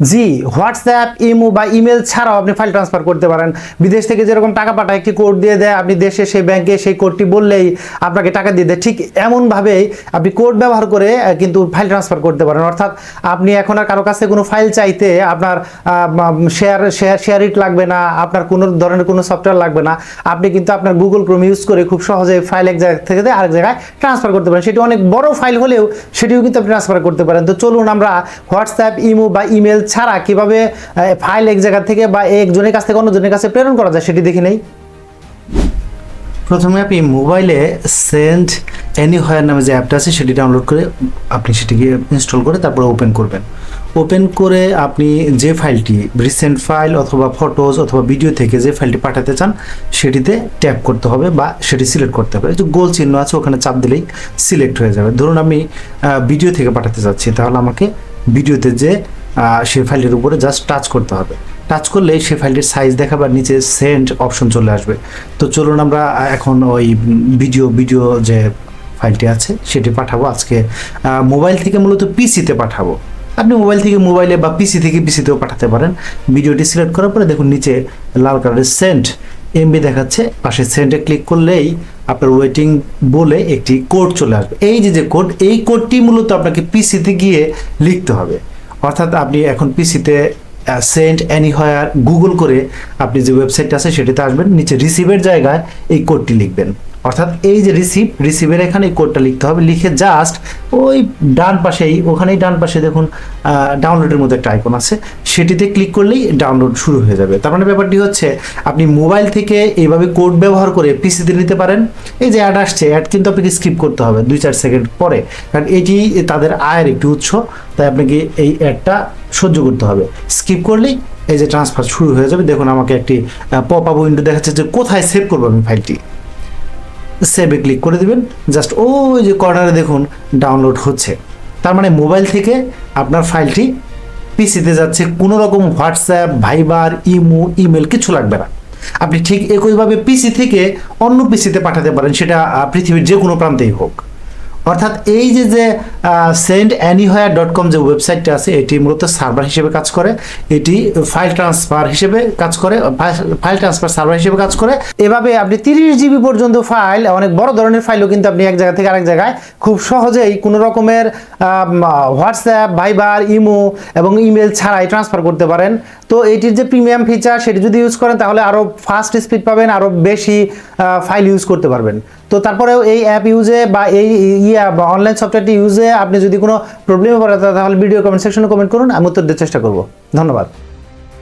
জি, WhatsApp, imo বা email ছাড়াও আপনি ফাইল ট্রান্সফার করতে পারেন। বিদেশ থেকে যেরকম টাকা পাঠায়, একটি কোড দিয়ে দেয়, আপনি দেশে, সেই ব্যাংকে সেই কোডটি বললেই আপনাকে টাকা দিয়ে দেয়। ঠিক এমনভাবেই আপনি কোড ব্যবহার করে কিন্তু ফাইল ট্রান্সফার করতে পারেন। অর্থাৎ আপনি এখন আর কারও কাছে কোনো ফাইল চাইতে আপনার শেয়ার শেয়ার শেয়ার ইট লাগবে না, আপনার কোনো ধরনের কোনো সফটওয়্যার লাগবে না। আপনি কিন্তু আপনার গুগল ক্রোম ইউজ করে খুব সহজে ফাইল এক জায়গা থেকে আরেক জায়গায় ট্রান্সফার করতে পারেন। সেটি অনেক বড় ফাইল হলেও সেটিও কিন্তু আপনি ট্রান্সফার করতে পারেন। তো চলুন আমরা হোয়াটসঅ্যাপ, ইমো বা ইমেল ছাড়া কীভাবে ফাইল এক জায়গা থেকে বা একজনের কাছ থেকে অন্যজনের কাছে প্রেরণ করা যায় সেটি দেখে নেই। প্রথমে আপনি মোবাইলে সেন্ড এনি হোয়ার নামে যে অ্যাপটা আছে সেটি ডাউনলোড করে আপনি সেটিকে ইনস্টল করে তারপরে ওপেন করবেন। ওপেন করে আপনি যে ফাইলটি রিসেন্ট ফাইল অথবা ফটোজ অথবা ভিডিও থেকে যে ফাইলটি পাঠাতে চান, সেটিতে ট্যাপ করতে হবে বা সেটি সিলেক্ট করতে হবে। গোল চিহ্ন আছে, ওখানে চাপ দিলেই সিলেক্ট হয়ে যাবে। ধরুন আমি ভিডিও থেকে পাঠাতে চাচ্ছি তাহলে আমাকে ভিডিওতে যে সেই ফাইলের উপরে জাস্ট টাচ করতে হবে। টাচ করলে সেই ফাইলটির সাইজ দেখাবে আর নিচে সেন্ড অপশন চলে আসবে। তো চলুন আমরা এখন ওই ভিডিও ভিডিও যে ফাইলটি আছে, সেটি পাঠাবো আজকে। মোবাইল থেকে মূলত পিসিতে পাঠাবো। আপনি মোবাইল থেকে মোবাইলে বা পিসি থেকে পিসিতেও পাঠাতে পারেন। ভিডিওটি সিলেক্ট করার পরে দেখুন নিচে লাল কালারের সেন্ট এমবি দেখাচ্ছে। পাশে সেন্টে ক্লিক করলেই আপনার ওয়েটিং বলে একটি কোড চলে আসবে। এই যে যে কোড এই কোডটি মূলত আপনাকে পিসিতে গিয়ে লিখতে হবে। অর্থাৎ আপনি এখন পিসিতে সেন্ট অ্যানিহয়ার গুগল করে আপনি যে ওয়েবসাইটটা আছে সেটিতে আসবেন, নিচে রিসিভের জায়গায় এই কোডটি লিখবেন। অর্থাৎ এই যে রিসিভ রিসিভের এখানে কোডটা লিখতে হবে। লিখে জাস্ট ওই ডান পাশেই, ওখানেই ডান পাশে দেখুন ডাউনলোডের মধ্যে একটা আইকন আছে। সেটিতে ক্লিক করলেই ডাউনলোড শুরু হয়ে যাবে। তার মানে ব্যাপারটি হচ্ছে, আপনি মোবাইল থেকে এইভাবে কোড ব্যবহার করে পিসিতে নিতে পারেন। এই যে অ্যাড আসছে অ্যাড কিন্তু আপনাকে স্কিপ করতে হবে দুই চার সেকেন্ড পরে। কারণ এটি তাদের আয়ের একটি উৎস, তাই আপনাকে এই অ্যাডটা সহ্য করতে হবে। স্কিপ করলেই এই যে ট্রান্সফার শুরু হয়ে যাবে। দেখুন, আমাকে একটি পপ আপ উইন্ডো দেখাচ্ছে যে কোথায় সেভ করব আমি ফাইলটি সেভে ক্লিক করে দেবেন। জাস্ট ওই যে কর্নারে দেখুন, ডাউনলোড হচ্ছে। তার মানে মোবাইল থেকে আপনার ফাইলটি পিসিতে যাচ্ছে কোনো রকম হোয়াটসঅ্যাপ, ভাইবার, ইমো, ইমেল কিছু লাগবে না। আপনি ঠিক একইভাবে পিসি থেকে অন্য পিসিতে পাঠাতে পারেন, সেটা পৃথিবীর যে কোনো প্রান্তেই হোক। অর্থাৎ এই যে যে সেন্ড অ্যানিহয়ার ডট কম যে ওয়েবসাইটটা আছে, এটি মূলত সার্ভার হিসেবে কাজ করে। এটি ফাইল ট্রান্সফার হিসেবে কাজ করে ফাইল ট্রান্সফার সার্ভার হিসেবে কাজ করে। এভাবে আপনি তিরিশ জিবি পর্যন্ত ফাইল অনেক বড় ধরনের ফাইলও কিন্তু আপনি এক জায়গা থেকে আরেক জায়গায় খুব সহজেই কোনো রকমের হোয়াটসঅ্যাপ ভাইবার ইমো এবং ইমেল ছাড়াই ট্রান্সফার করতে পারেন। তো এটির যে প্রিমিয়াম ফিচার সেটি যদি ইউজ করেন, তাহলে আরও ফাস্ট স্পিড পাবেন আরও বেশি ফাইল ইউজ করতে পারবেন। তো তারপরেও এই অ্যাপ ইউজে বা এই অনলাইন সফটওয়্যারটি ইউজে আপনি যদি কোনো প্রবলেমে পড়ে তাহলে ভিডিও কমেন্ট সেকশনে কমেন্ট করুন, আমি উত্তর দেওয়ার চেষ্টা করব। ধন্যবাদ।